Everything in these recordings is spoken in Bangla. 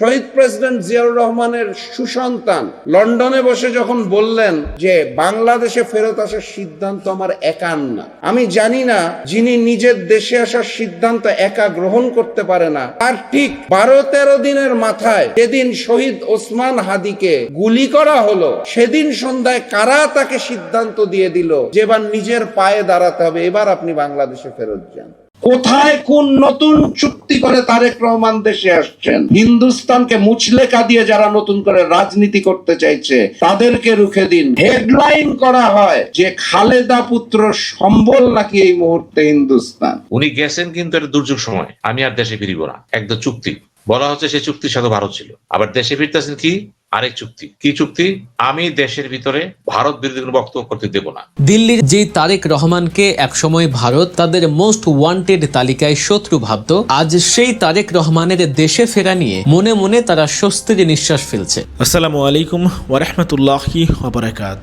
শহীদ প্রেসিডেন্ট জিয়াউর রহমানের সুসন্তান লন্ডনে বসে যখন বললেন যে বাংলাদেশে ফেরত আসার সিদ্ধান্ত আমার একার না, আমি জানি না যিনি নিজের দেশে আসার সিদ্ধান্ত একা গ্রহণ করতে পারে না আর ঠিক বারো তেরো দিনের মাথায় যেদিন শহীদ ওসমান হাদিকে গুলি করা হলো, সেদিন সন্ধ্যায় কারা তাকে সিদ্ধান্ত দিয়ে দিল যে এবার নিজের পায়ে দাঁড়াতে হবে, এবার আপনি বাংলাদেশে ফেরত যান। কোথায় কোন নতুন চুক্তি করে তারেক রহমান দেশে আসছেন? হিন্দুস্তানকে মুচলেকা দিয়ে যারা নতুন করে রাজনীতি করতে চাইছে, তাদেরকে রুখে দিন। হেডলাইন করা হয় যে খালেদা পুত্র সম্বল নাকি এই মুহূর্তে হিন্দুস্তান। উনি গেছেন কিন্তু এটা দুর্যোগ সময়। আমি আর দেশে ফিরিব না। একদম চুক্তি। বলা হচ্ছে সেই চুক্তির সাথে ভারত ছিল। আবার দেশে ফিরতেছেন কি? আরেক চুক্তি। কি চুক্তি? আমি দেশের ভিতরে ভারত বিরোধী কোনো বক্তব্য করতে দেব না। দিল্লির যে তারেক রহমানকে একসময় ভারত তাদের মোস্ট ওয়ান্টেড তালিকায় শত্রু ভাবত আজ সেই তারেক রহমানের দেশে ফেরা নিয়ে মনে মনে তারা স্বস্তির নিঃশ্বাস ফেলছে। আসসালামু আলাইকুম ওরহমতুল্লাহি ওবরাকাত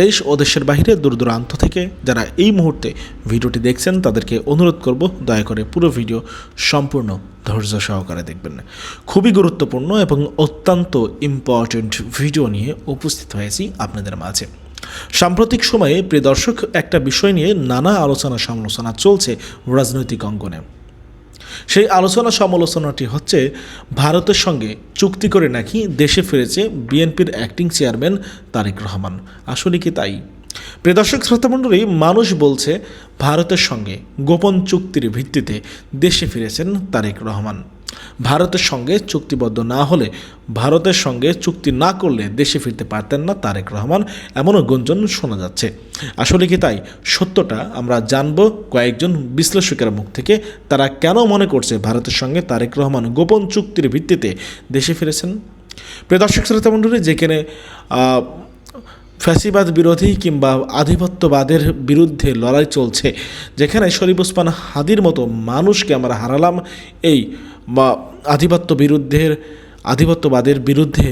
দেশ ও দেশের বাইরে দূর দূরান্ত থেকে যারা এই মুহূর্তে ভিডিওটি দেখছেন তাদেরকে অনুরোধ করব দয়া করে পুরো ভিডিও সম্পূর্ণ ধৈর্য সহকারে দেখবেন। খুবই গুরুত্বপূর্ণ এবং অত্যন্ত ইম্পর্ট্যান্ট ভিডিও নিয়ে উপস্থিত হয়েছি আপনাদের মাঝে। সাম্প্রতিক সময়ে প্রিয় দর্শক, একটা বিষয় নিয়ে নানা আলোচনা সমালোচনা চলছে রাজনৈতিক অঙ্গনে। সেই আলোচনা সমালোচনাটি হচ্ছে, ভারতের সঙ্গে চুক্তি করে নাকি দেশে ফিরেছে বিএনপির অ্যাক্টিং চেয়ারম্যান তারেক রহমান। আসলে কি তাই? প্রিয় দর্শক, শ্রোতামণ্ডলী, মানুষ বলছে ভারতের সঙ্গে গোপন চুক্তির ভিত্তিতে দেশে ফিরেছেন তারেক রহমান। ভারতের সঙ্গে চুক্তিবদ্ধ না হলে, ভারতের সঙ্গে চুক্তি না করলে দেশে ফিরতে পারতেন না তারেক রহমান, এমনও গুঞ্জন শোনা যাচ্ছে। আসলে কি তাই? সত্যটা আমরা জানব কয়েকজন বিশ্লেষকের মুখ থেকে। তারা কেন মনে করছে ভারতের সঙ্গে তারেক রহমান গোপন চুক্তির ভিত্তিতে দেশে ফিরেছেন? প্রিয় দর্শক, শ্রোতা মণ্ডলী, যেখানে ফ্যাসিবাদ বিরোধী কিংবা আধিপত্যবাদের বিরুদ্ধে লড়াই চলছে, যেখানে শরীফ ওসমান হাদির মতো মানুষকে আমরা হারালাম। এই আধিপত্য বিরুদ্ধের, আধিপত্যবাদের বিরুদ্ধে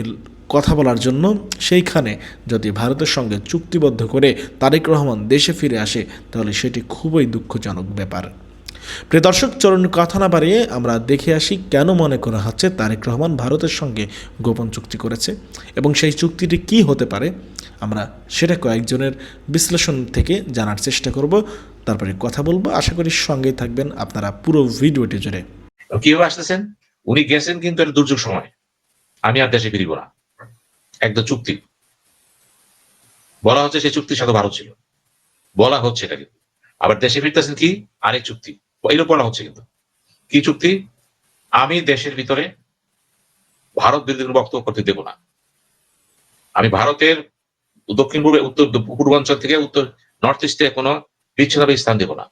কথা বলার জন্য সেইখানে যদি ভারতের সঙ্গে চুক্তিবদ্ধ করে তারেক রহমান দেশে ফিরে আসে, তাহলে সেটি খুবই দুঃখজনক ব্যাপার। প্রিয় দর্শক চরণ কথা না বাড়িয়ে আমরা দেখে আসি কেন মনে করা হচ্ছে তারেক রহমান ভারতের সঙ্গে গোপন চুক্তি করেছে এবং সেই চুক্তিটি কি হতে পারে? আমরা সেটা কয়েকজনের বিশ্লেষণ থেকে জানার চেষ্টা করব। তারপরে কথা বলব। আশা করি সঙ্গেই থাকবেন আপনারা পুরো ভিডিওটি জুড়ে। কীভাবে আসতেছেন? উনি গেছেন কিন্তু এটা দুর্যোগ সময়। আমি আর দেশে ফিরিব না। একদম চুক্তি। বলা হচ্ছে সেই চুক্তির সাথে ভারত ছিল। বলা হচ্ছে এটা কিন্তু আবার দেশে ফিরতেছেন কি? আরেক চুক্তি। এরকম বলা হচ্ছে কিন্তু। কি চুক্তি? আমি দেশের ভিতরে ভারত বিরোধী কোনো বক্তব্য করতে দেব না। আমি ভারতের দক্ষিণ পূর্বে উত্তর পূর্বাঞ্চল থেকে উত্তর নর্থ ইস্টে কোনো বিচ্ছিন্নভাবে স্থান দেব না।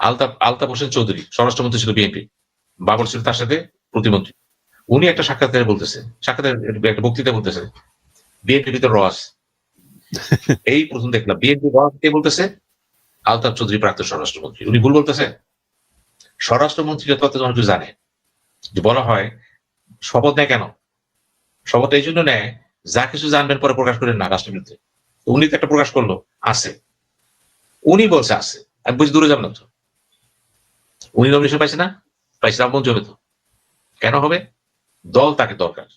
আলতাফ আলতাফ হোসেন চৌধুরী স্বরাষ্ট্রমন্ত্রী ছিল বিএনপি। বাবর ছিল তার সাথে প্রতিমন্ত্রী। উনি একটা সাক্ষাৎকারে বলতেছেন সাক্ষাতের একটা বক্তৃতা বলতেছে বিএনপির ভিতর রস এই প্রথম দেখলাম। বিএনপি রস কে বলতেছে? আলতাফ চৌধুরী প্রাক্তন স্বরাষ্ট্রমন্ত্রী। উনি ভুল বলতেছে স্বরাষ্ট্রমন্ত্রী তোমার একটু জানে যে বলা হয় শপথ নেয় কেন? শপথ এই জন্য নেয় যা কিছু জানবেন পরে প্রকাশ করেন না রাষ্ট্রের বিরুদ্ধে উনি তো একটা প্রকাশ করল আছে। উনি বলছে আছে আমি বুঝি দূরে যাবেন তো। উনি নমিনেশন পাইছে না? পাইছে রামবন্ধু হবে তো। কেন হবে? দল তাকে দরকার।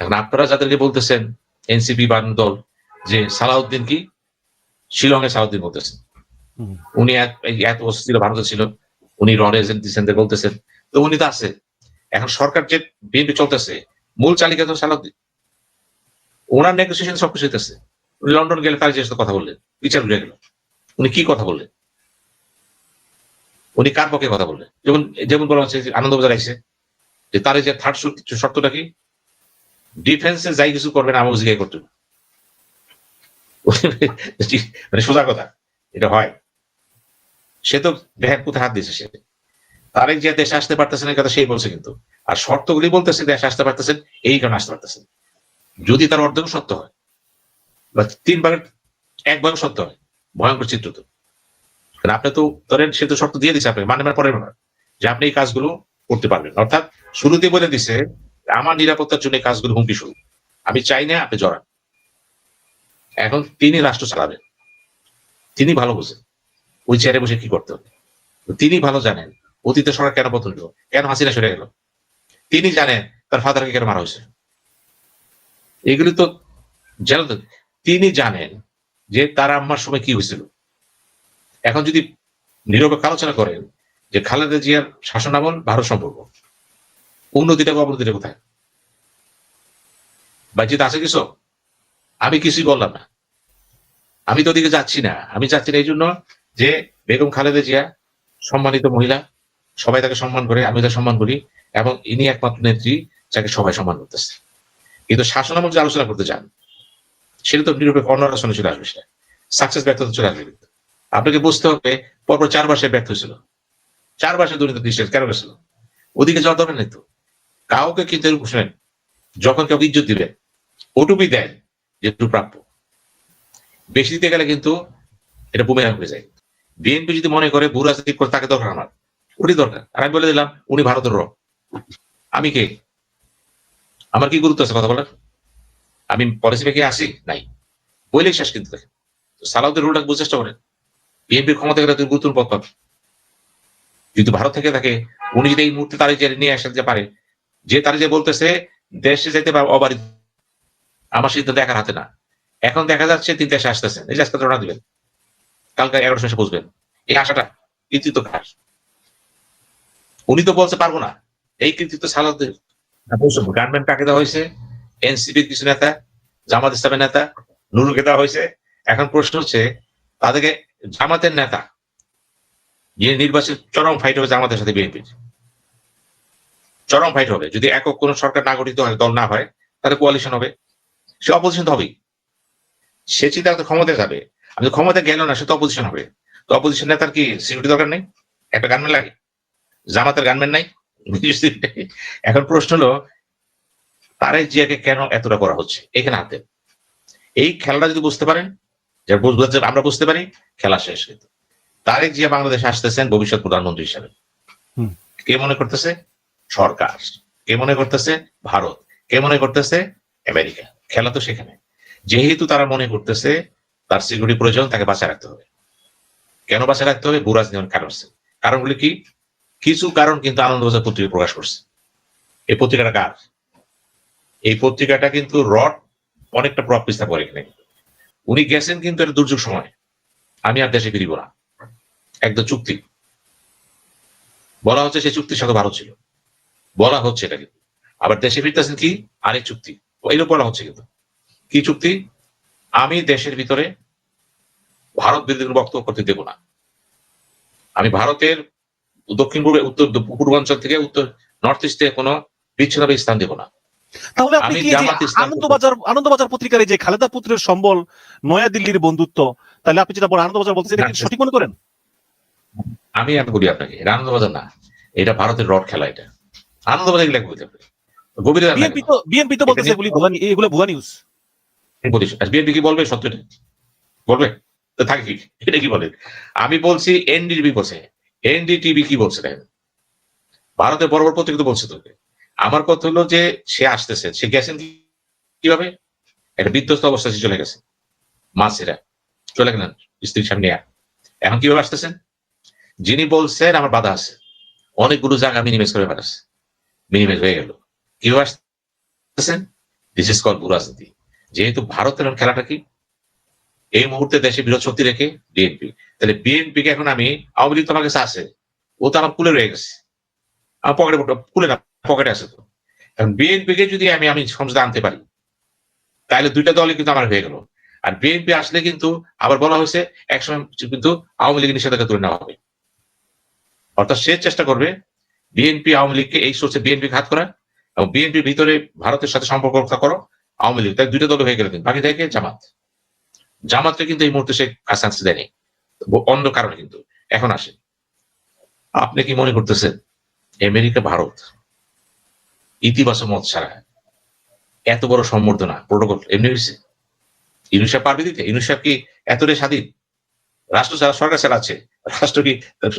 এখন আপনারা যাদেরকে বলতেছেন এনসিপি বান দল যে সালাউদ্দিন কি? শিলংয়ে সালাউদ্দিন বলতেছেন। উনি এত বছর ছিল ভারতে ছিল। উনি রন এজেন্ট দিচ্ছেন বলতেছেন, তো উনি তো আছে। এখন সরকার যে বিএনপি চলতেছে, মূল চালিকা তো সালাউদ্দিন। ওনার নেগোসিয়েশন সবকিছু হইতেছে। উনি লন্ডন গেলে তার সাথে কথা বললেন, বিচার ঘুরে গেল। উনি কি কথা বললেন? উনি কার পক্ষে কথা বললেন? যেমন যেমন বলা হচ্ছে আনন্দবাজার আইসে যে তার যে থার্ড শর্তটা কি? ডিফেন্সে যাই কিছু করবেন আমাকে জিজ্ঞাসা করতে। মানে সোজা কথা, এটা হয়। সে তো কোথায় হাত দিয়েছে সে? তারেক যে দেশে আসতে পারতেছেন এই কথা সেই বলছে কিন্তু। আর শর্তগুলি বলতেছে, দেশে আসতে পারতেছেন, এই কারণে আসতে পারতেছেন। যদি তার অর্ধেক সত্য হয়, বা তিন ভাগের এক ভাগ সত্য হয়, ভয়ঙ্কর চিত্র তো। আপনি তো ধরেন, সে তো শর্ত দিয়ে দিচ্ছে আপনি মানে মানে ব্যাপার, যে আপনি এই কাজগুলো করতে পারবেন। অর্থাৎ শুরুতে বলে দিছে, আমার নিরাপত্তার জন্য কাজগুলো হুমকি শুরু আমি চাই না আপনি জড়ান। এখন তিনি রাষ্ট্র চালাবেন। তিনি ভালো বোঝেন। ওই চেয়ারে বসে কি করতে হবে? তিনি ভালো জানেন অতীতে সরকার কেন পতন হলো কেন হাসিনা সরে গেল? তিনি জানেন তার ফাদারকে কেন মারা হয়েছে। এগুলি তো জানেন তো, তিনি জানেন যে তার আম্মার সময় কি হয়েছিল। এখন যদি নিরপেক্ষ আলোচনা করেন যে খালেদা জিয়ার শাসন আমল ভারত সম্পর্ক উন্নতিটা অবনতিটা কোথায়? বাজিত আছে কিছু? আমি কিছুই বললাম না। আমি তো ওদিকে যাচ্ছি না। আমি যাচ্ছি না এই জন্য যে বেগম খালেদা জিয়া সম্মানিত মহিলা, সবাই তাকে সম্মান করে আমি তাকে সম্মান করি, এবং ইনি একমাত্র নেত্রী যাকে সবাই সম্মান করতেছে। কিন্তু শাসন যে আলোচনা করতে চান সেটা তো নিরপেক্ষ অন্য আলোচনা চলে আসবে সেটা। সাকসেস ব্যর্থতা চলে আসবে কিন্তু। আপনাকে বুঝতে হবে, পরপর চার মাসে ব্যর্থ হয়েছিল। চার মাসে দুর্নীতি দৃষ্টি কেন গেছিল ওদিকে যাওয়ার দরকার নেই তো। কাউকে কিন্তু শুনেন, যখন কাউকে ইজ্জত দিবেন, ওটুকুই দেন যেটুকু প্রাপ্য। বেশি দিতে গেলে কিন্তু এটা বুমেরাং হয়ে যায়। বিএনপি যদি মনে করে ভূ রাজনীতি করে, তাকে দরকার আমার। ওটি দরকার। আর আমি বলে দিলাম, উনি ভারতের র আমি কে? আমার কি গুরুত্ব আছে কথা বলার? আমি পলিসি পেকে আসি নাই। বইলেই শেষ কিন্তু দেখেন। সালাউদ্দিন রুলটা বুঝতে চেষ্টা করেন, বিএনপির ক্ষমতা গেলে তুমি গুরুত্বপূর্ণ পদ পাবে। যদি ভারত থেকে থাকে, উনি যদি এই মুহূর্তে তারিখ নিয়ে আসতে পারে, যে তারিখ যে বলতেছে, দেশে যেতে পারে, অবারিত। আমার সিদ্ধান্ত দেখার হাতে না। এখন দেখা যাচ্ছে তিনি দেশে আসতেছেন এই আজকে দিবেন। কালকে এগারোশো এসে বুঝবেন এই আশাটা কৃতিত্ব কার? উনি তো বলতে পারব না। এই কৃতিত্ব সালাদের গার্মেন্ট কাকে দেওয়া হয়েছে? এনসিপির কিছু নেতা জামাত ইসলামের নেতা নুরুকে দেওয়া হয়েছে। এখন প্রশ্ন হচ্ছে তাদেরকে জামাতের নেতা যিনি নির্বাচিত চরম ফাইট হবে জামাতের সাথে বিএনপির চরম ফাইট হবে। যদি একক কোন সরকার না গঠিত হয় দল না হয় তাহলে কোয়ালিশন হবে। সে অপোজিশন তো হবেই। সে চিন্তা ক্ষমতায় যাবে। আমি তো ক্ষমতা গেল না সে তো অপোজিশন হবে। তো অপোজিশন নেতার কি সিকিউরিটি দরকার নেই? একটা গানম্যান লাগে। জামাতের গানম্যান নাই। এখন প্রশ্ন হলো তারেক জিয়াকে কেন এতটা করা হচ্ছে? এখানে হাতে। এই খেলাটা যদি বুঝতে পারেন যে বুঝতে আমরা বুঝতে পারি খেলা শেষ কিন্তু। তারেক জিয়া বাংলাদেশে আসতেছেন ভবিষ্যৎ প্রধানমন্ত্রী হিসাবে। কে মনে করতেছে? সরকার। কে মনে করতেছে? ভারত। কে মনে করতেছে? আমেরিকা। খেলা তো সেখানে। যেহেতু তারা মনে করতেছে তার সিকিউরিটি প্রয়োজন, তাকে বাঁচায় রাখতে হবে। কেন বাঁচায় রাখতে হবে? বুরাজ নিয়ন কারণ কারণগুলি কি? কিছু কারণ কিন্তু আনন্দবাজার পত্রিকা প্রকাশ করছে। এই পত্রিকাটা কার? এই পত্রিকাটা কিন্তু রড অনেকটা প্রভাব বিস্তার করে এখানে। উনি গেছেন কিন্তু এটা দুর্যোগ সময়। আমি আর দেশে ফিরিব না। একদম চুক্তি। বলা হচ্ছে সেই চুক্তির সাথে ভারত ছিল। বলা হচ্ছে এটা কিন্তু আবার দেশে ফিরতেছেন কি? আরেক চুক্তি। এইরকম বলা হচ্ছে কিন্তু। কি চুক্তি? আমি দেশের ভিতরে ভারত বিরোধী বক্তব্য করতে দেব না। আমি ভারতের দক্ষিণ পূর্বে উত্তর পূর্বাঞ্চল থেকে উত্তর নর্থ ইস্টে কোনো বিচ্ছিন্ন স্থান দেব না। তাহলে আপনি কি আনন্দবাজার আনন্দবাজার পত্রিকার যে খালেদা পুত্রের সম্বল নয়া দিল্লির বন্ধুত্ব তাহলে আপনি যেটা বলেন আনন্দবাজার বলতেছেন এটা সঠিক মনে করেন? আমি আমি বলি আপনাকে এটা আনন্দবাজার না এটা ভারতের রড খেলা এটা। আনন্দবাজার লেখা বলতে গভীরে বিএনপি তো বিএনপি তো বলতেছে এগুলি ভুয়া এগুলো ভুয়া নিউজ বিএনপি কি বলবে সত্যটা বলবে? থাকে কি? এটা কি বলে? আমি বলছি এনডিটিভি বলছে। এনডিটিভি কি বলছে ভারতের বড় বড় পত্রিকা বলছে তোকে। আমার কথা হলো যে সে আসতেছে, সে গেছেন কীভাবে? একটা বিধ্বস্ত অবস্থা সে চলে গেছে। মাছেরা চলে গেলেন স্ত্রীর সামনে। এখন কীভাবে আসতেছেন? যিনি বলছেন, আমার বাধা আছে। অনেকগুলো জায়গা মিনিমাইজ করে পাঠাচ্ছে মিনিমাইজ হয়ে গেল। কীভাবে আসতেছেন? দিস ইজ কল রাজনীতি যেহেতু ভারতের খেলাটা কি? এই মুহূর্তে দেশে বিরোধ শক্তি রেখে বিএনপি তাহলে বিএনপি কে এখন আমি আওয়ামী লীগ তো আমার কাছে আছে, ও তো আমার কুলে রয়ে গেছে। আমার পকেটে কুলে না পকেটে আছে তো। এখন বিএনপি কে যদি আমি আমি সংসদে আনতে পারি, তাহলে দুইটা দলই কিন্তু আমার হয়ে গেল। আর বিএনপি আসলে কিন্তু আবার বলা হয়েছে, একসময় কিন্তু আওয়ামী লীগের নিষেধাজ্ঞা তুলে নেওয়া হবে। অর্থাৎ সে চেষ্টা করবে বিএনপি আওয়ামী লীগকে এই সোর্সে বিএনপি ঘাত করা এবং বিএনপির ভিতরে ভারতের সাথে সম্পর্ক রক্ষা করো। আওয়ামী লীগ, তাই দুইটা দল হয়ে গেল কিন্তু। বাকি থাকে জামাত। জামাতকে কিন্তু এই মুহূর্তে সে আনতে দেয়নি। অন্য কারণে কিন্তু। এখন আসে আপনি কি মনে করতেছেন, আমেরিকা, ভারত ইতিবাচক মত ছাড়া এত বড় সম্বর্ধনা প্রোটোকল এমনি হয়েছে? ইউনিসেফ পারবে দিতে? ইউনিসেফ কি এতটাই স্বাধীন? রাষ্ট্র ছাড়া, সরকার চালাচ্ছে রাষ্ট্র কি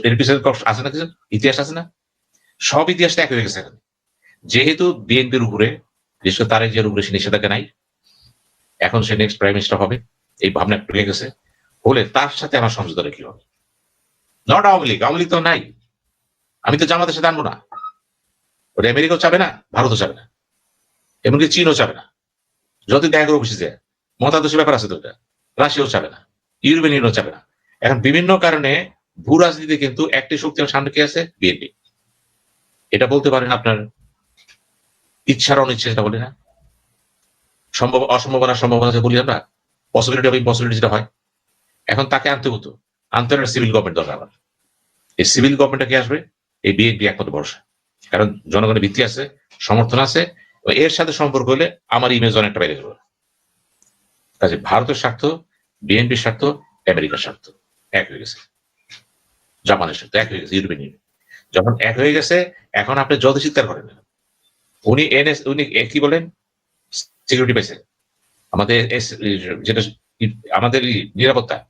এর পিছনে আছে না কিছু? ইতিহাস আছে না? সব ইতিহাসটা এক হয়ে গেছে যেহেতু বিএনপির উপরে বিশেষ করে তারেক উপরে সে নিষেধাজ্ঞা নাই। এখন সে নেক্সট প্রাইম মিনিস্টার হবে। এই ভাবনা একটু গেছে। হলে তার সাথে আমার সমঝোতা কি হবে? নট আওয়ামী লীগ আওয়ামী লীগ তো নাই। আমি তো জামাতের সাথে আনব না। ওটা আমেরিকাও চাবে না, ভারতও চাবে না। এমনকি চীনও চাবে না। যত দেখা করে যায় মতাদর্শ ব্যাপার আছে তো এটা। রাশিয়াও চাবে না। ইউরোপিয়ান ইউনিয়নও চাবে না। এখন বিভিন্ন কারণে ভূ রাজনীতি কিন্তু একটি শক্তি সামনে কি আছে? বিএনপি। এটা বলতে পারেন আপনার ইচ্ছার অনিচ্ছা যেটা বলি না। সম্ভব অসম্ভাবনা সম্ভাবনা বলি আমরা। পসিবিলিটি অফ ইম্পসিবিলিটি যেটা হয়। এখন তাকে আনতে হতো। আনতে সিভিল গভর্নমেন্ট দরকার আমার। এই সিভিল গভর্নমেন্টটা কি আসবে? এই বিএনপি একমাত্র ভরসা। কারণ জনগণের ভিত্তি আছে, সমর্থন আছে এর সাথে সম্পর্ক হলে আমার ইমেজ অনেকটা বেড়ে যাবে। কাজে ভারতের স্বার্থ বিএনপির স্বার্থ, আমেরিকার স্বার্থ এক হয়ে গেছে। জাপানের স্বার্থ এক হয়ে গেছে ইউরোপিয়ান ইউনিয়ন যখন এক হয়ে গেছে, এখন আপনি যত চিৎকার করেন না উনি এনএস উনি কি বলেন? সিকিউরিটি পাইছে আমাদের এস- যেটা আমাদের নিরাপত্তা।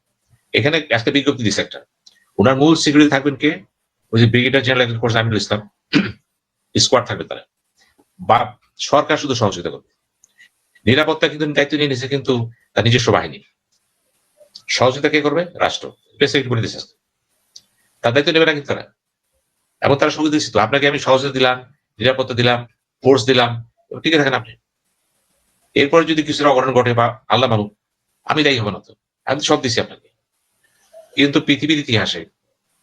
এখানে একটা বিজ্ঞপ্তি দিচ্ছে একটা। ওনার মূল সিকিউরিটি থাকবেন কে? ওই যে brigadier general course Aminul Islam. Squad থাকবে তারা। বা সরকার শুধু সহযোগিতা করবে। নিরাপত্তা কিন্তু দায়িত্ব নিয়ে নিছে কিন্তু তার নিজস্ব বাহিনী। সহযোগিতা কে করবে? রাষ্ট্র। প্রেসিডেন্ট বলে দিচ্ছে তার দায়িত্ব নেবে না কিন্তু তারা। এবং তারা সুবিধা দিচ্ছে তো। আপনাকে আমি সহযোগিতা দিলাম, নিরাপত্তা দিলাম। ফোর্স দিলাম। টিকে থাকেন আপনি। এরপরে যদি কিছু অঘটন ঘটে বা আল্লাহ মানুক আমি দায়ী হব না তো। আমি সব দিচ্ছি আপনাকে। কিন্তু পৃথিবীর ইতিহাসে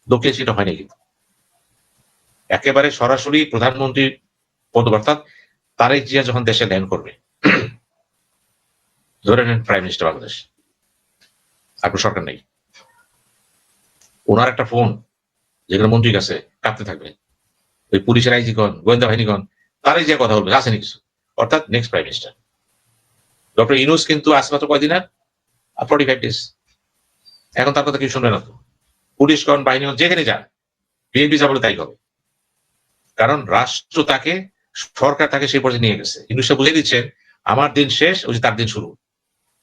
দক্ষিণ সেটা হয়নি কিন্তু। একেবারে সরাসরি প্রধানমন্ত্রী পদ অর্থাৎ তারেক জিয়া যখন দেশে ল্যান্ড করবে, ধরে নেন প্রাইম মিনিস্টার বাংলাদেশ। আপনার সরকার নেই। ওনার একটা ফোন যেখানে মন্ত্রীর কাছে কাঁপতে থাকবে। ওই পুলিশের আইজিগণ, গোয়েন্দা বাহিনীগণ তারাই যে কথা বলবে, আসেনি কিছু। অর্থাৎ next prime minister doctor Yunus কিন্তু আসে মাত্র কয়দিন আর? ফর্টি ফাইভ ডেজ এখন তার কথা কেউ শুনবে না তো। পুলিশগণ বাহিনীগণ যেখানে যান বিএনপি যা বলে তাই হবে। কারণ রাষ্ট্র তাকে, সরকার তাকে সেই পর্যায়ে নিয়ে গেছে। ইনুসা বুঝে দিচ্ছেন, আমার দিন শেষ, ওই যে তার দিন শুরু।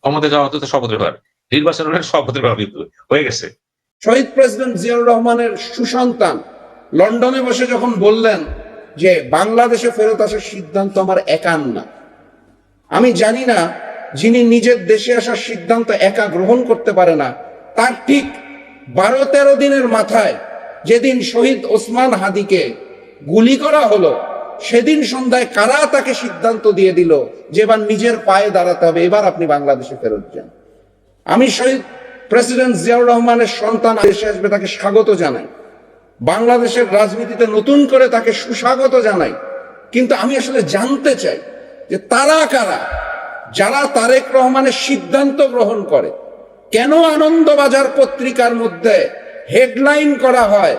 ক্ষমতা যাওয়া হতো তো শপথের ব্যাপার। নির্বাচন হলে শপথের ব্যাপার কিন্তু হয়ে গেছে। শহীদ প্রেসিডেন্ট জিয়াউর রহমানের সুসন্তান লন্ডনে বসে যখন বললেন যে বাংলাদেশে ফেরত আসার সিদ্ধান্ত আমার একার না। আমি জানি না যিনি নিজের দেশে আসার সিদ্ধান্ত একা গ্রহণ করতে পারে না, তার ঠিক বারো তেরো দিনের মাথায় যেদিন শহীদ ওসমান হাদিকে গুলি করা হলো, সেদিন সন্ধ্যায় কারা তাকে সিদ্ধান্ত দিয়ে দিল যে এবার নিজের পায়ে দাঁড়াতে হবে, এবার আপনি বাংলাদেশে ফেরত যান। আমি শহীদ প্রেসিডেন্ট জিয়াউর রহমানের সন্তান দেশে আসবে তাকে স্বাগত জানাই। বাংলাদেশের রাজনীতিতে নতুন করে তাকে সুস্বাগত জানাই। কিন্তু আমি আসলে জানতে চাই যে তারা কারা? যারা তারেক রহমানের সিদ্ধান্ত গ্রহণ করে। কেন আনন্দবাজার পত্রিকার মধ্যে হেডলাইন করা হয়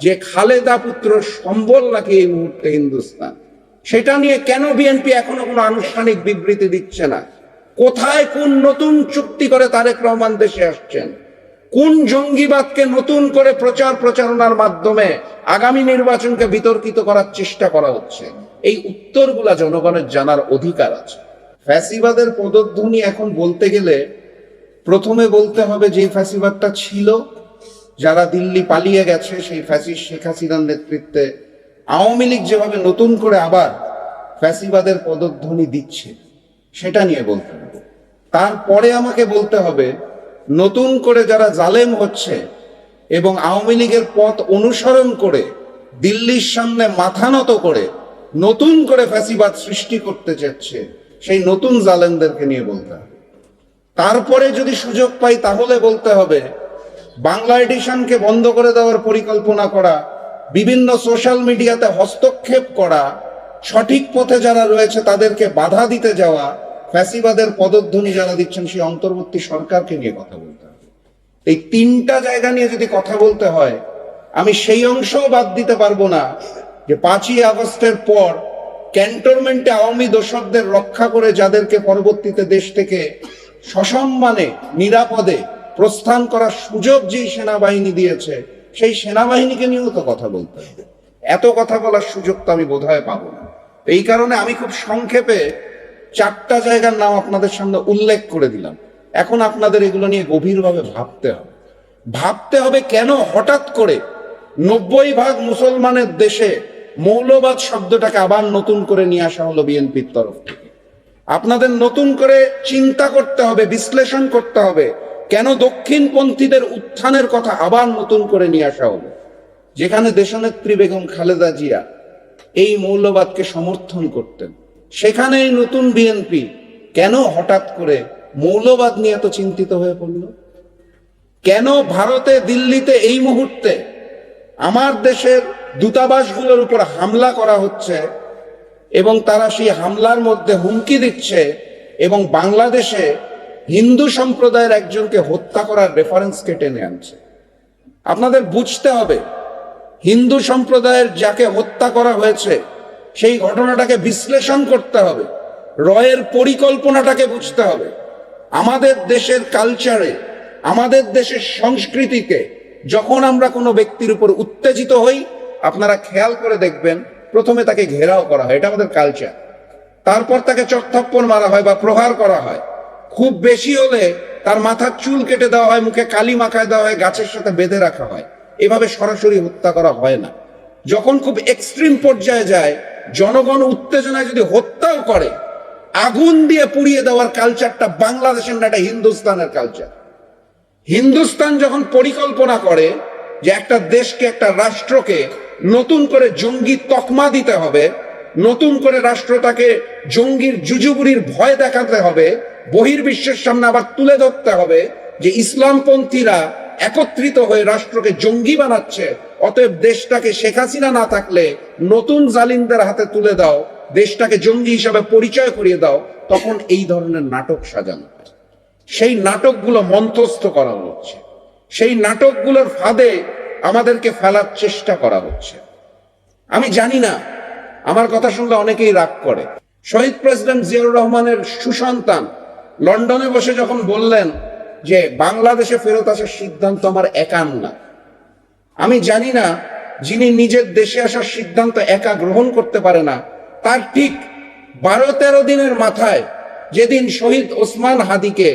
যে খালেদা পুত্র সম্বল নাকি এই মুহূর্তে হিন্দুস্তান? সেটা নিয়ে কেন বিএনপি এখনও কোনো আনুষ্ঠানিক বিবৃতি দিচ্ছে না? কোথায় কোন নতুন চুক্তি করে তারেক রহমান দেশে আসছেন? কোন জঙ্গিবাদকে নতুন করে প্রচার প্রচারণার মাধ্যমে আগামী নির্বাচনকে বিতর্কিত করার চেষ্টা করা হচ্ছে? এই উত্তরগুলা জনগণের জানার অধিকার আছে। ফ্যাসিবাদের পদধ্বনি এখন বলতে গেলে প্রথমে বলতে হবে যে ফ্যাসিবাদটা ছিল, যারা দিল্লি পালিয়ে গেছে, সেই ফ্যাসিস শেখ হাসিনার নেতৃত্বে আওয়ামী লীগ যেভাবে নতুন করে আবার ফ্যাসিবাদের পদধ্বনি দিচ্ছে, সেটা নিয়ে বলতে হবে। তারপরে আমাকে বলতে হবে নতুন করে যারা জালেম হচ্ছে এবং আওয়ামী লীগের পথ অনুসরণ করে, দিল্লির সামনে মাথা নত করে নতুন করে ফ্যাসিবাদ সৃষ্টি করতে চাচ্ছে, সেই নতুন জালেমদেরকে নিয়ে বলতে তারপরে যদি সুযোগ পাই তাহলে বলতে হবে, বাংলা এডিশনকে বন্ধ করে দেওয়ার পরিকল্পনা করা, বিভিন্ন সোশ্যাল মিডিয়াতে হস্তক্ষেপ করা, সঠিক পথে যারা রয়েছে তাদেরকে বাধা দিতে যাওয়া ফ্যাসিবাদের পদধ্বনি যারা দিচ্ছেন, সেই অন্তর্বর্তী সরকারকে নিয়ে কথা বলতে হবে। এই তিনটা জায়গা নিয়ে যদি কথা বলতে হয়, আমি সেই অংশও বাদ দিতে পারব না যে পাঁচই আগস্টের পর ক্যান্টনমেন্টে আওয়ামী দোষকদের রক্ষা করে যাদেরকে পরবর্তীতে দেশ থেকে সসম্মানে, নিরাপদে প্রস্থান করার সুযোগ যেই সেনাবাহিনী দিয়েছে, সেই সেনাবাহিনীকে নিয়েও তো কথা বলতে হবে। এত কথা বলার সুযোগ তো আমি বোধহয় পাবো না। এই কারণে আমি খুব সংক্ষেপে চারটা জায়গার নাম আপনাদের সামনে উল্লেখ করে দিলাম। এখন আপনাদের এগুলো নিয়ে গভীরভাবে ভাবতে হবে। ভাবতে হবে কেন হঠাৎ করে নব্বই ভাগ মুসলমানের দেশে মৌলবাদ শব্দটাকে আবার নতুন করে নিয়ে আসা হলো বিএনপির তরফ থেকে? আপনাদের নতুন করে চিন্তা করতে হবে, বিশ্লেষণ করতে হবে, কেন দক্ষিণপন্থীদের উত্থানের কথা আবার নতুন করে নিয়ে আসা হলো? যেখানে দেশনেত্রী বেগম খালেদা জিয়া এই মৌলবাদকে সমর্থন করতেন। সেখানেই নতুন বিএনপি কেন হঠাৎ করে মৌলবাদ নিয়ে এত চিন্তিত হয়ে পড়ল? কেন ভারতে, দিল্লিতে এই মুহূর্তে আমার দেশের দূতাবাসগুলোর উপর হামলা করা হচ্ছে এবং তারা সেই হামলার মধ্যে হুমকি দিচ্ছে এবং বাংলাদেশে হিন্দু সম্প্রদায়ের একজনকে হত্যা করার রেফারেন্সকে টেনে আনছে? আপনাদের বুঝতে হবে, হিন্দু সম্প্রদায়ের যাকে হত্যা করা হয়েছে সেই ঘটনাটাকে বিশ্লেষণ করতে হবে। রয়ের পরিকল্পনাটাকে বুঝতে হবে। আমাদের দেশের কালচারে আমাদের দেশের সংস্কৃতিকে যখন আমরা কোনো ব্যক্তির উপর উত্তেজিত হই, আপনারা খেয়াল করে দেখবেন, প্রথমে তাকে ঘেরাও করা হয়, এটা আমাদের কালচার তারপর তাকে চকথপ্পড় মারা হয় বা প্রহার করা হয়। খুব বেশি হলে তার মাথার চুল কেটে দেওয়া হয়, মুখে কালি মাখায় দেওয়া হয়, গাছের সাথে বেঁধে রাখা হয়। এভাবে সরাসরি হত্যা করা হয় না। যখন খুব এক্সট্রিম পর্যায়ে যায় জনগণ উত্তেজনায় যদি হত্যাও করে, আগুন দিয়ে পুড়িয়ে দেওয়ার কালচারটা বাংলাদেশের না, এটা হিন্দুস্তানের কালচার হিন্দুস্তান যখন পরিকল্পনা করে যে একটা দেশকে, একটা রাষ্ট্রকে নতুন করে জঙ্গি তকমা দিতে হবে, নতুন করে রাষ্ট্রটাকে জঙ্গির জুজুবুরির ভয় দেখাতে হবে, বহির্বিশ্বের সামনে আবার তুলে ধরতে হবে যে ইসলামপন্থীরা একত্রিত হয়ে রাষ্ট্রকে জঙ্গি বানাচ্ছে অতএব দেশটাকে শেখ হাসিনা না থাকলে নতুন জালিমদের হাতে তুলে দাও, দেশটাকে জঙ্গি হিসাবে পরিচয় করিয়ে দাও, তখন এই ধরনের নাটক সাজানো সেই নাটকগুলো মন্থস্থ করা হচ্ছে। সেই নাটকগুলোর ফাঁদে আমাদেরকে ফেলার চেষ্টা করা হচ্ছে। আমি জানি না, আমার কথা শুনলে অনেকেই রাগ করে। শহীদ প্রেসিডেন্ট জিয়াউর রহমানের সুসন্তান লন্ডনে বসে যখন বললেন যে বাংলাদেশে ফেরত আসার সিদ্ধান্ত আমার একার না আমি জানি না যিনি নিজের দেশে আসার সিদ্ধান্ত একা গ্রহণ করতে পারে না। তার ঠিক বারো তেরো দিনের মাথায় যেদিন শহীদ ওসমান হাদিকে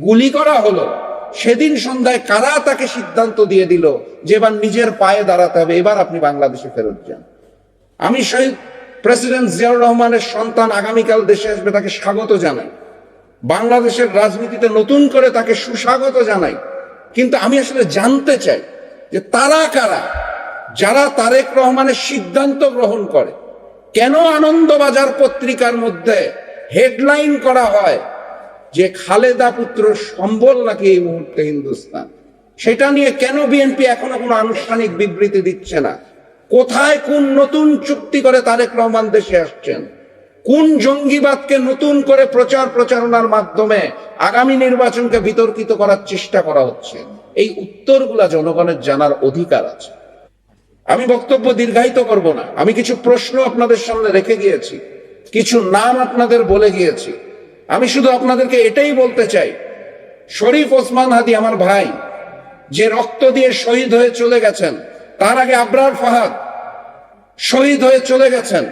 গুলি করা হলো, সেদিন সন্ধ্যায় কারা তাকে সিদ্ধান্ত দিয়ে দিল যে এবার নিজের পায়ে দাঁড়াতে হবে, এবার আপনি বাংলাদেশে ফেরত যান। আমি শহীদ প্রেসিডেন্ট জিয়াউর রহমানের সন্তান আগামীকাল দেশে আসবে তাকে স্বাগত জানাই। বাংলাদেশের রাজনীতিতে নতুন করে তাকে সুস্বাগত জানাই। কিন্তু আমি আসলে জানতে চাই যে তারা কারা? যারা তারেক রহমানের সিদ্ধান্ত গ্রহণ করে। কেন আনন্দবাজার পত্রিকার মধ্যে হেডলাইন করা হয় যে খালেদা পুত্র সম্বল নাকি এই মুহূর্তে হিন্দুস্তান? সেটা নিয়ে কেন বিএনপি এখনও কোনো আনুষ্ঠানিক বিবৃতি দিচ্ছে না? কোথায় কোন নতুন চুক্তি করে তারেক রহমান দেশে আসছেন? কোন জঙ্গিবাদকে নতুন করে প্রচার প্রচারণার মাধ্যমে আগামী নির্বাচনকে বিতর্কিত করার চেষ্টা করা হচ্ছে? এই উত্তরগুলা জনগণের জানার অধিকার আছে। আমি বক্তব্য দীর্ঘায়িত করব না। আমি কিছু প্রশ্ন আপনাদের সামনে রেখে গিয়েছি। কিছু নাম আপনাদের বলে গিয়েছি। আমি শুধু আপনাদেরকে এটাই বলতে চাই। শরীফ ওসমান হাদি আমার ভাই, যে রক্ত দিয়ে শহীদ হয়ে চলে গেছেন, তার আগে আবরার ফাহাদ শহীদ হয়ে চলে গেছেন।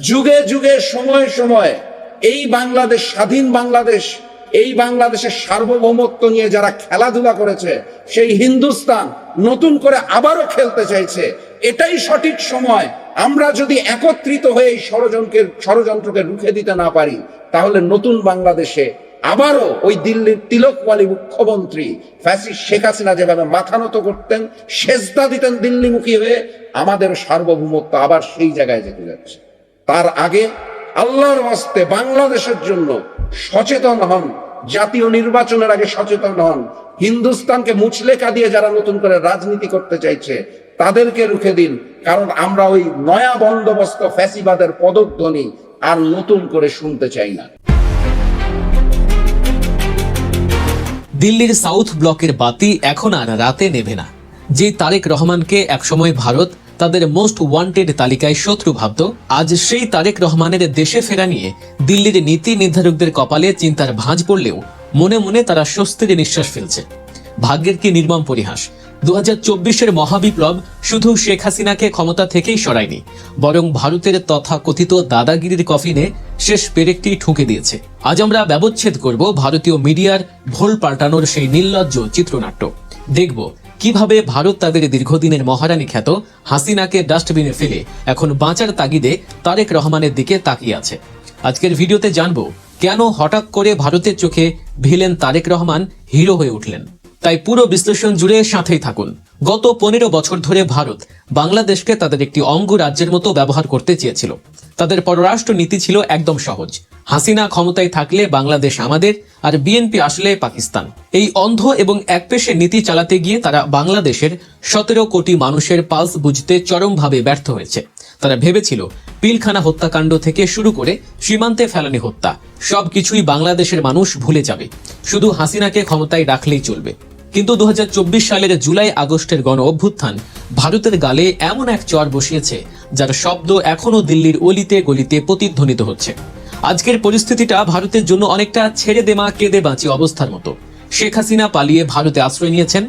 যুগে যুগে, সময়ে সময়ে এই বাংলাদেশ, স্বাধীন বাংলাদেশ এই বাংলাদেশের সার্বভৌমত্ব নিয়ে যারা খেলাধুলা করেছে, সেই হিন্দুস্তান নতুন করে আবারও খেলতে চাইছে। এটাই সঠিক সময়। আমরা যদি একত্রিত হয়ে এই ষড়যন্ত্রকে ষড়যন্ত্রকে রুখে দিতে না পারি, তাহলে নতুন বাংলাদেশে আবারও ওই দিল্লির তিলকওয়ালি মুখ্যমন্ত্রী ফ্যাসিস শেখ হাসিনা যেভাবে মাথা নত করতেন, সেজদা দিতেন দিল্লিমুখী হয়ে, আমাদের সার্বভৌমত্ব আবার সেই জায়গায় যেতে যাচ্ছে। তার আগে আল্লাহর হস্তে বাংলাদেশের জন্য সচেতন হন, জাতীয় নির্বাচনের আগে সচেতন হন। হিন্দুস্তানকে মুচলেকা দিয়ে যারা নতুন করে রাজনীতি করতে চাইছে, তাদেরকে রুখে দিন, কারণ আমরা ওই নয়া বন্দোবস্ত ফ্যাসিবাদের পদধ্বনি আর নতুন করে শুনতে চাই না। দিল্লির সাউথ ব্লকের বাতি এখন আর রাতে নেভে না। যে তারেক রহমানকে একসময় ভারত তাদের মোস্ট ওয়ান্টেড তালিকায় শত্রু ভাবত। আজ সেই তারেক রহমানের দেশে ফেরা নিয়ে দিল্লির নীতি নির্ধারকদের কপালে চিন্তার ভাঁজ পড়লেও মনে মনে তারা স্বস্তির নিঃশ্বাস ফেলছে। ভাগ্যের কি নির্মম পরিহাস। দু হাজার মহাবিপ্লব শুধু শেখ হাসিনাকে ক্ষমতা থেকেই সরায়নি, বরং ভারতের তথাকথিত দাদাগিরির কফিনে শেষ পেরেকটি ঠুকে দিয়েছে। আজ আমরা ব্যবচ্ছেদ করব ভারতীয় মিডিয়ার ভোল পাল্টানোর সেই নির্লজ্জ চিত্রনাট্য। দেখব কীভাবে ভারত তাদের দীর্ঘদিনের মহারানী খ্যাত হাসিনাকে ডাস্টবিনে ফেলে এখন বাঁচার তাগিদে তারেক রহমানের দিকে তাকিয়ে আছে। আজকের ভিডিওতে জানব, কেন হঠাৎ করে ভারতের চোখে ভিলেন তারেক রহমান হিরো হয়ে উঠলেন? তাই পুরো বিশ্লেষণ জুড়ে সাথেই থাকুন। গত পনেরো বছর ধরে ভারত বাংলাদেশকে তাদের একটি অঙ্গ রাজ্যের মতো ব্যবহার করতে চেয়েছিল। তাদের পররাষ্ট্র নীতি ছিল একদম সহজ। হাসিনা ক্ষমতায় থাকলে বাংলাদেশ আমাদের, আর বিএনপি আসলে পাকিস্তান। এই অন্ধ এবং একপেশে নীতি চালাতে গিয়ে তারা বাংলাদেশের সতেরো কোটি মানুষের পালস বুঝতে চরমভাবে ব্যর্থ হয়েছে। তারা ভেবেছিল, পিলখানা হত্যাকাণ্ড থেকে শুরু করে সীমান্তে ফেলানি হত্যা, সবকিছুই বাংলাদেশের মানুষ ভুলে যাবে। শুধু হাসিনাকে ক্ষমতায় রাখলেই চলবে। কিন্তু দু হাজার চব্বিশ সালের জুলাই আগস্টের গণ অভ্যুত্থান ভারতের গালে এমন এক চর বসিয়েছে, যার শব্দ এখনও দিল্লির অলিতে গলিতে প্রতিধ্বনিত হচ্ছে। আজকের পরিস্থিতিটা ভারতের জন্য অনেকটা ছেড়ে দেমা, কেঁদে বাঁচি অবস্থার মতো। শেখ হাসিনা পালিয়ে ভারতে আশ্রয় নিয়েছেন,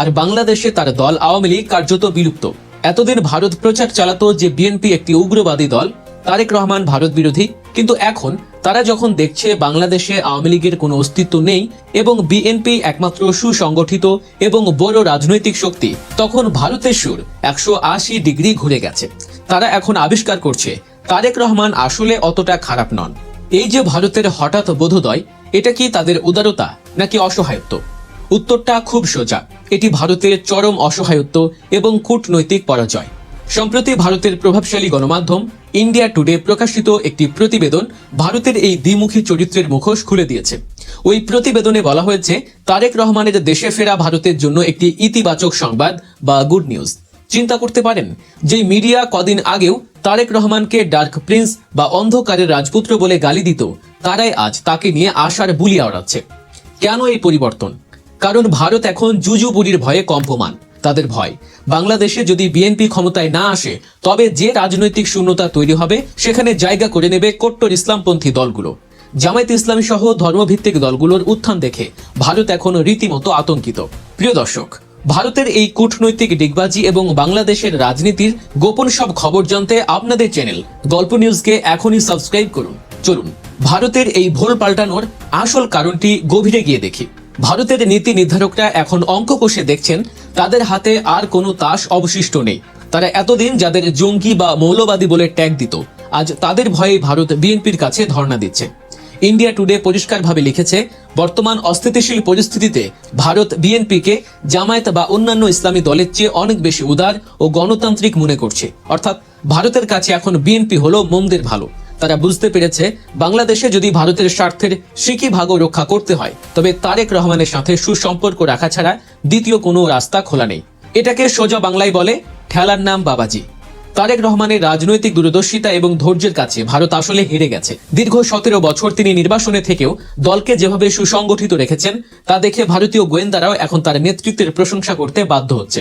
আর বাংলাদেশে তার দল আওয়ামী লীগ কার্যত বিলুপ্ত। এতদিন ভারত প্রচার চালাতো যে বিএনপি একটি উগ্রবাদী দল, তারেক রহমান ভারত বিরোধী, কিন্তু এখন তারা যখন দেখছে বাংলাদেশে আওয়ামী লীগের কোনো অস্তিত্ব নেই এবং বিএনপি একমাত্র সুসংগঠিত এবং বড় রাজনৈতিক শক্তি, তখন ভারতের সুর একশো আশি ডিগ্রি ঘুরে গেছে। তারা এখন আবিষ্কার করছে তারেক রহমান আসলে অতটা খারাপ নন। এই যে ভারতের হঠাৎ বোধোদয়, এটা কি তাদের উদারতা নাকি অসহায়ত্ব? উত্তরটা খুব সোজা। এটি ভারতের চরম অসহায়ত্ব এবং কূটনৈতিক পরাজয়। সম্প্রতি ভারতের প্রভাবশালী গণমাধ্যম ইন্ডিয়া টুডে প্রকাশিত একটি প্রতিবেদন ভারতের এই দ্বিমুখী চরিত্রের মুখোশ খুলে দিয়েছে। ওই প্রতিবেদনে বলা হয়েছে, তারেক রহমানের দেশে ফেরা ভারতের জন্য একটি ইতিবাচক সংবাদ বা গুড নিউজ। চিন্তা করতে পারেন যে মিডিয়া কদিন আগেও তারেক রহমানকে ডার্ক প্রিন্স বা অন্ধকারের রাজপুত্র বলে গালি দিত, তারাই আজ তাকে নিয়ে আশার বুলি আওড়াচ্ছে। কেন এই পরিবর্তন? কারণ ভারত এখন জুজু বুড়ির ভয়ে কম্পমান, তাদের ভয়। বাংলাদেশে যদি বিএনপি ক্ষমতায় না আসে, তবে যে রাজনৈতিক শূন্যতা তৈরি হবে, সেখানে জায়গা করে নেবে কট্টর ইসলামপন্থী দলগুলো। জামায়াত ইসলামী সহ ধর্মভিত্তিক দলগুলোর উত্থান দেখে ভারত এখন রীতিমতো আতঙ্কিত। প্রিয় দর্শক ভারতের এই কূটনৈতিক ডিগবাজি এবং বাংলাদেশের রাজনীতির গোপন সব খবর জানতে আপনাদের চ্যানেল গল্প নিউজকে এখনই সাবস্ক্রাইব করুন। চলুন, ভারতের এই ভোল পাল্টানোর আসল কারণটি গভীরে গিয়ে দেখি। ভারতের নীতি নির্ধারকরা এখন অঙ্ক কষে দেখছেন, তাদের হাতে আর কোনো তাস অবশিষ্ট নেই। তারা এতদিন যাদের জঙ্গি বা মৌলবাদী বলে ট্যাগ দিত, আজ তাদের ভয়ে ভারত বিএনপির কাছে ধর্ণা দিচ্ছে। ইন্ডিয়া টুডে পরিষ্কারভাবে লিখেছে, বর্তমান অস্থিতিশীল পরিস্থিতিতে ভারত বিএনপিকে জামায়াত বা অন্যান্য ইসলামী দলের চেয়ে অনেক বেশি উদার ও গণতান্ত্রিক মনে করছে। অর্থাৎ ভারতের কাছে এখন বিএনপি হলো মন্দের ভালো। তারা বুঝতে পেরেছে, বাংলাদেশে যদি ভারতের স্বার্থের সিকি ভাগও রক্ষা করতে হয়, তবে তারেক রহমানের সাথে সুসম্পর্ক রাখা ছাড়া দ্বিতীয় কোনো রাস্তা খোলা নেই। এটাকে সোজা বাংলায় বলে, ঠেলার নাম বাবাজি। তারেক রহমানের রাজনৈতিক দূরদর্শিতা এবং ধৈর্যের কাছে ভারত আসলে হেরে গেছে। দীর্ঘ সতেরো বছর তিনি নির্বাসনে থেকেও দলকে যেভাবে সুসংগঠিত রেখেছেন, তা দেখে ভারতীয় গোয়েন্দারাও এখন তার নেতৃত্বের প্রশংসা করতে বাধ্য হচ্ছে।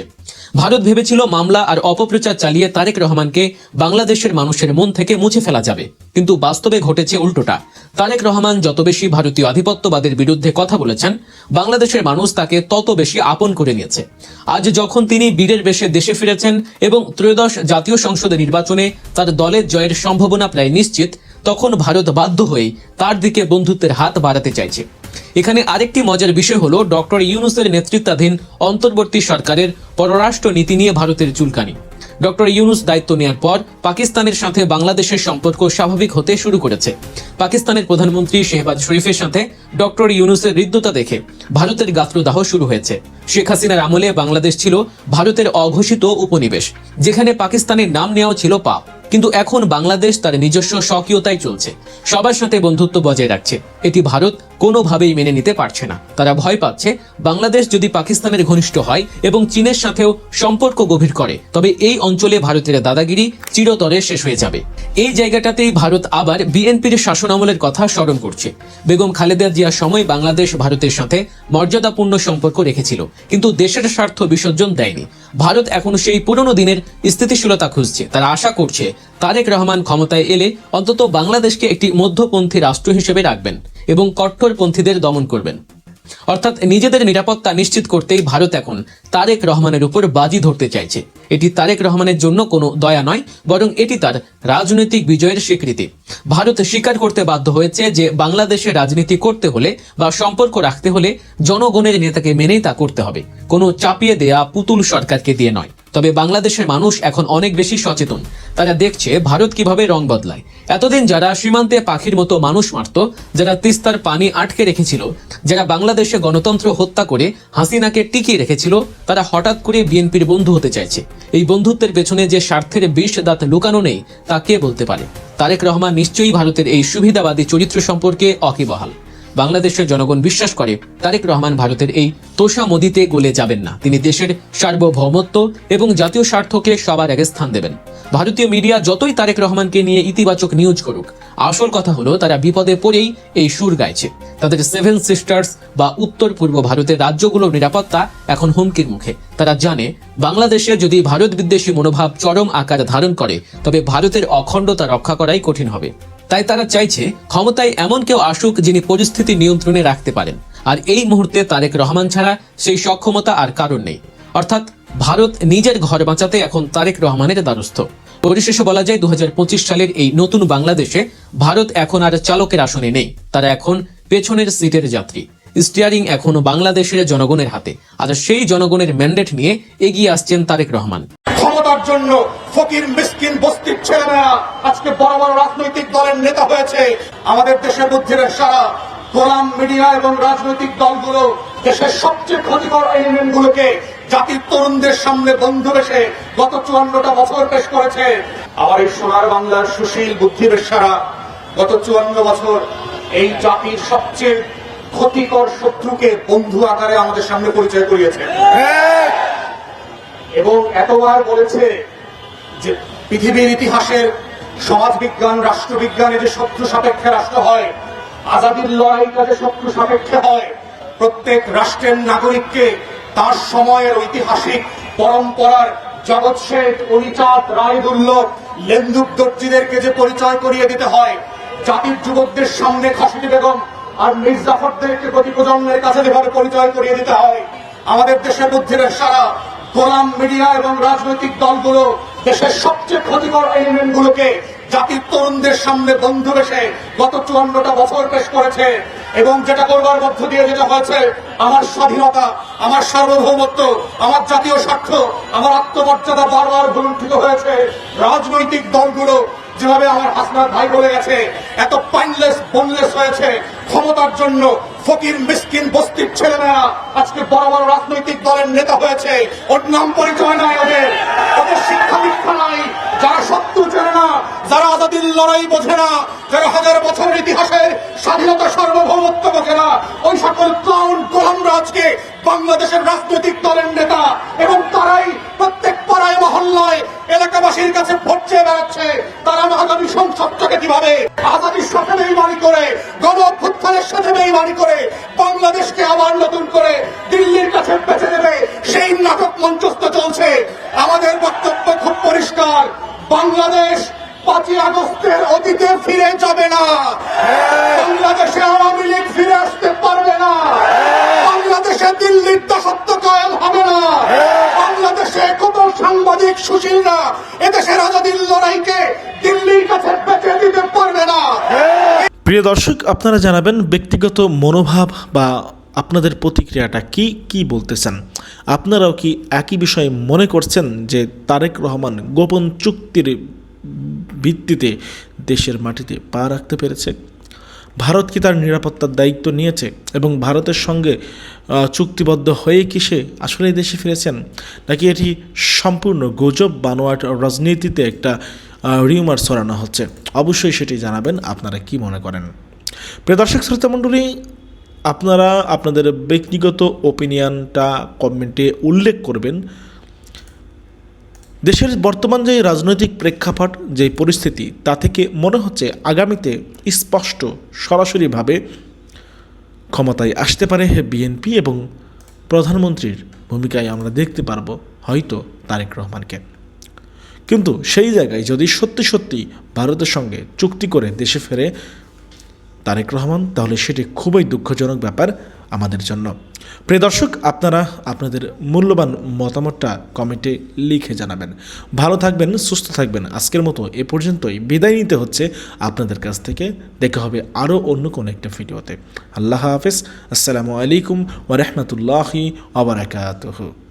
ভারত ভেবেছিল মামলা আর অপপ্রচার চালিয়ে তারেক রহমানকে বাংলাদেশের মানুষের মন থেকে মুছে ফেলা যাবে। কিন্তু বাস্তবে ঘটেছে উল্টোটা। তারেক রহমান যত বেশি ভারতীয় আধিপত্যবাদের বিরুদ্ধে কথা বলেছেন, বাংলাদেশের মানুষ তাকে তত বেশি আপন করে নিয়েছে। আজ যখন তিনি বীরের বেশে দেশে ফিরেছেন এবং ত্রয়োদশ জাতীয় সংসদের নির্বাচনে তার দলের জয়ের সম্ভাবনা প্রায় নিশ্চিত, তখন ভারত বাধ্য হয়ে তার দিকে বন্ধুত্বের হাত বাড়াতে চাইছে। এখানে আরেকটি মজার বিষয় হলো ডক্টর ইউনুসের নেতৃত্বাধীন অন্তর্বর্তী সরকারের পররাষ্ট্র নীতি নিয়ে ভারতের চুলকানি। ডক্টর ইউনুস দায়িত্ব নেওয়ার পর পাকিস্তানের সাথে বাংলাদেশের সম্পর্ক স্বাভাবিক হতে শুরু করেছে। পাকিস্তানের প্রধানমন্ত্রী শেহবাজ শরীফের সাথে ডক্টর ইউনুসের হৃদ্যতা দেখে ভারতের গাত্রদাহ শুরু হয়েছে। শেখ হাসিনার আমলে বাংলাদেশ ছিল ভারতের অঘোষিত উপনিবেশ, যেখানে পাকিস্তানের নাম নেওয়া ছিল পাপ। কিন্তু এখন বাংলাদেশ তার নিজস্ব স্বকীয়তায় চলছে। সবার সাথে বন্ধুত্ব বজায় রাখছে। এটি ভারত কোনোভাবেই মেনে নিতে পারছে না। তারা ভয় পাচ্ছে, বাংলাদেশ যদি পাকিস্তানের ঘনিষ্ঠ হয় এবং চীনের সাথেও সম্পর্ক গভীর করে, তবে এই অঞ্চলে ভারতের দাদাগিরি চিরতরে শেষ হয়ে যাবে। এই জায়গাটাতেই ভারত আবার বিএনপির শাসন আমলের কথা স্মরণ করছে। বেগম খালেদা জিয়ার সময় বাংলাদেশ ভারতের সাথে মর্যাদাপূর্ণ সম্পর্ক রেখেছিল, কিন্তু দেশের স্বার্থ বিসর্জন দেয়নি। ভারত এখন সেই পুরনো দিনের স্থিতিশীলতা খুঁজছে। তারা আশা করছে তারেক রহমান ক্ষমতায় এলে অন্তত বাংলাদেশকে একটি মধ্যপন্থী রাষ্ট্র হিসেবে রাখবেন এবং কট্টরপন্থীদের দমন করবেন। অর্থাৎ নিজেদের নিরাপত্তা নিশ্চিত করতেই ভারত এখন তারেক রহমানের উপর বাজি ধরতে চাইছে। এটি তারেক রহমানের জন্য কোনো দয়া নয়, বরং এটি তার রাজনৈতিক বিজয়ের স্বীকৃতি। ভারত স্বীকার করতে বাধ্য হয়েছে যে বাংলাদেশে রাজনীতি করতে হলে বা সম্পর্ক রাখতে হলে জনগণের নেতাকে মেনেই তা করতে হবে। কোনো চাপিয়ে দেয়া পুতুল সরকারকে দিয়ে নয়। তবে বাংলাদেশের মানুষ এখন অনেক বেশি সচেতন। তারা দেখছে ভারত কীভাবে রং বদলায়। এতদিন যারা সীমান্তে পাখির মতো মানুষ মারত, যারা তিস্তার পানি আটকে রেখেছিল, যারা বাংলাদেশে গণতন্ত্র হত্যা করে হাসিনাকে টিকিয়ে রেখেছিল, তারা হঠাৎ করে বিএনপির বন্ধু হতে চাইছে। এই বন্ধুত্বের পেছনে যে স্বার্থের বিষ দাঁত লুকানো নেই, তা কে বলতে পারে? তারেক রহমান নিশ্চয়ই ভারতের এই সুবিধাবাদী চরিত্র সম্পর্কে অকিবহাল। বাংলাদেশের জনগণ বিশ্বাস করে, তারেক রহমান ভারতের এই তোষা মোদিতে গলে যাবেন না। তিনি দেশের সার্বভৌমত্ব এবং জাতীয় স্বার্থকে সবার আগে স্থান দেবেন। ভারতীয় মিডিয়া যতই তারেক রহমানকে নিয়ে ইতিবাচক নিউজ করুক, আসল কথা হলো তারা বিপদে পড়েই এই সুর গাইছে। তাদের সেভেন সিস্টার্স বা উত্তর পূর্ব ভারতের রাজ্যগুলোর নিরাপত্তা এখন হুমকির মুখে। তারা জানে, বাংলাদেশে যদি ভারত বিদ্বেষী মনোভাব চরম আকার ধারণ করে, তবে ভারতের অখণ্ডতা রক্ষা করাই কঠিন হবে। তাই তারা চাইছে ক্ষমতায় এমন কেউ আসুক যিনি পরিস্থিতি নিয়ন্ত্রণে রাখতে পারেন। আর এই মুহূর্তে তারেক রহমান ছাড়া সেই সক্ষমতা আর কারণ নেই। অর্থাৎ ভারত নিজের ঘর বাঁচাতে এখন তারেক রহমানের দ্বারস্থ। পরিশেষে বলা যায় দু হাজার পঁচিশ সালের এই নতুন বাংলাদেশে ভারত এখন আর চালকের আসনে নেই। তারা এখন পেছনের সিটের যাত্রী। স্টিয়ারিং এখনও বাংলাদেশের জনগণের হাতে। আর সেই জনগণের ম্যান্ডেট নিয়ে এগিয়ে আসছেন তারেক রহমান। ক্ষমতার জন্য ফকির, মিসকিন, বস্তির ছেলেমেয়েরা আজকে বড় বড় রাজনৈতিক দলের নেতা হয়েছে। আমাদের দেশের বুদ্ধির সারা গোলাম মিডিয়া এবং রাজনৈতিক দলগুলো দেশের সবচেয়ে ক্ষতিকর এলিমেন্ট গুলোকে জাতির তরুণদের সামনে বন্ধু বেশে গত চুয়ান্নটা বছর পেশ করেছে। আবার এই সোনার বাংলার সুশীল বুদ্ধির সারা গত চুয়ান্ন বছর এই জাতির সবচেয়ে ক্ষতিকর শত্রুকে বন্ধু আকারে আমাদের সামনে পরিচয় করিয়েছে। এবং এতবার বলেছে যে পৃথিবীর ইতিহাসের সমাজবিজ্ঞান রাষ্ট্রবিজ্ঞানে যে শত্রু সাপেক্ষে রাষ্ট্র হয়, আজাদির লড়াইটা যে শত্রু সাপেক্ষে হয়, প্রত্যেক রাষ্ট্রের নাগরিককে তার সময়ের ঐতিহাসিক পরম্পরার জগৎ শেঠ অরিচাঁদ রায় দুর্লভ লেন্দুক দর্জিদেরকে যে পরিচয় করিয়ে দিতে হয়, জাতির যুবকদের সামনে খাসিটি বেগম আর মির্জাফরদেরকে প্রতি প্রজন্মের কাছে যেভাবে পরিচয় করিয়ে দিতে হয়, আমাদের দেশের বুদ্ধির সারা গোলাম মিডিয়া এবং রাজনৈতিক দলগুলো দেশের সবচেয়ে ক্ষতিকর এলিমেন্ট গুলোকে জাতির তরুণদের সামনে বন্ধু বেশে গত চুয়ান্নটা বছর পেশ করেছে এবং যেটা করবার মধ্য দিয়ে যেটা হয়েছে, আমার স্বাধীনতা, আমার সার্বভৌমত্ব, আমার জাতীয় স্বার্থ, আমার আত্মমর্যাদা বারবার ভুলুণ্ঠিত হয়েছে। রাজনৈতিক দলগুলো যেভাবে আমার হাসনার ভাই বলে গেছে, এত পাইনলেস বোনলেস হয়েছে ক্ষমতার জন্য ফকির, মিসকিন, বস্তির ছেলেমেয়েরা আজকে বড় বড় রাজনৈতিক দলের নেতা হয়েছে। ওর নাম পরিচয় নাই ওদের। ওদের শিক্ষা দীক্ষা নাই। যারা শত্রু চেনে না, যারা আজাদির লড়াই বোঝে না, যারা হাজার বছরের ইতিহাসের স্বাধীনতা সার্বভৌমত্ব বোঝে না, ওই সকল ক্লাউন গোলামরা আজকে বাংলাদেশের রাজনৈতিক দলের নেতা এবং তারাই প্রত্যেক পাড়ায়, মহল্লায়, এলাকাবাসীর কাছে ভোট চেয়ে বেড়াচ্ছে। তারা আগামী সংসদটাকে কীভাবে, আজাদির সাথে বেইমানি করে, গণ অভ্যুত্থানের সাথে বেইমানি করে বাংলাদেশকে আবার নতুন করে দিল্লির কাছে বেঁচে দেবে সেই নাটক মঞ্চস্থ চলছে। আমাদের বক্তব্য খুব পরিষ্কার। বাংলাদেশ পাঁচই আগস্টের অতীতে ফিরে যাবে না। বাংলাদেশে আওয়ামী লীগ ফিরে আসতে পারবে না। বাংলাদেশে দিল্লির দাসত্ব কায়েম হবে না। বাংলাদেশে কত সাংবাদিক সুশীলরা এদেশের আজাদির লড়াইকে দিল্লির কাছে বেঁচে দিতে পারবে না। প্রিয় দর্শক, আপনারা জানাবেন ব্যক্তিগত মনোভাব বা আপনাদের প্রতিক্রিয়াটা কি কি বলতেছেন? আপনারাও কি একই বিষয়ে মনে করছেন যে তারেক রহমান গোপন চুক্তির ভিত্তিতে দেশের মাটিতে পা রাখতে পেরেছে? ভারত কি তার নিরাপত্তার দায়িত্ব নিয়েছে এবং ভারতের সঙ্গে চুক্তিবদ্ধ হয়ে কি সে আসলে দেশে ফিরেছেন? নাকি এটি সম্পূর্ণ গুজব, বানোয়াট রাজনীতিতে একটা রিউমার ছড়ানো হচ্ছে। অবশ্যই সেটি জানাবেন, আপনারা কি মনে করেন? প্রিয় দর্শক, শ্রোতা মণ্ডলী, আপনারা আপনাদের ব্যক্তিগত ওপিনিয়নটা কমেন্টে উল্লেখ করবেন। দেশের বর্তমান যে রাজনৈতিক প্রেক্ষাপট, যে পরিস্থিতি, তা থেকে মনে হচ্ছে আগামীতে স্পষ্ট, সরাসরিভাবে ক্ষমতায় আসতে পারে বিএনপি এবং প্রধানমন্ত্রীর ভূমিকায় আমরা দেখতে পারব হয়তো তারেক রহমানকে। কিন্তু সেই জায়গায় যদি সত্যি সত্যি ভারতের সঙ্গে চুক্তি করে দেশে ফেরে তারেক রহমান, তাহলে সেটি খুবই দুঃখজনক ব্যাপার আমাদের জন্য। প্রিয় দর্শক, আপনারা আপনাদের মূল্যবান মতামতটা কমেন্টে লিখে জানাবেন। ভালো থাকবেন, সুস্থ থাকবেন। আজকের মতো এ পর্যন্তই। বিদায় নিতে হচ্ছে আপনাদের কাছ থেকে। দেখা হবে আরও অন্য কোনো একটা ভিডিওতে। আল্লাহ হাফেজ। আসসালামু আলাইকুম ওরহমতুল্লাহি ওবরাকাতুহু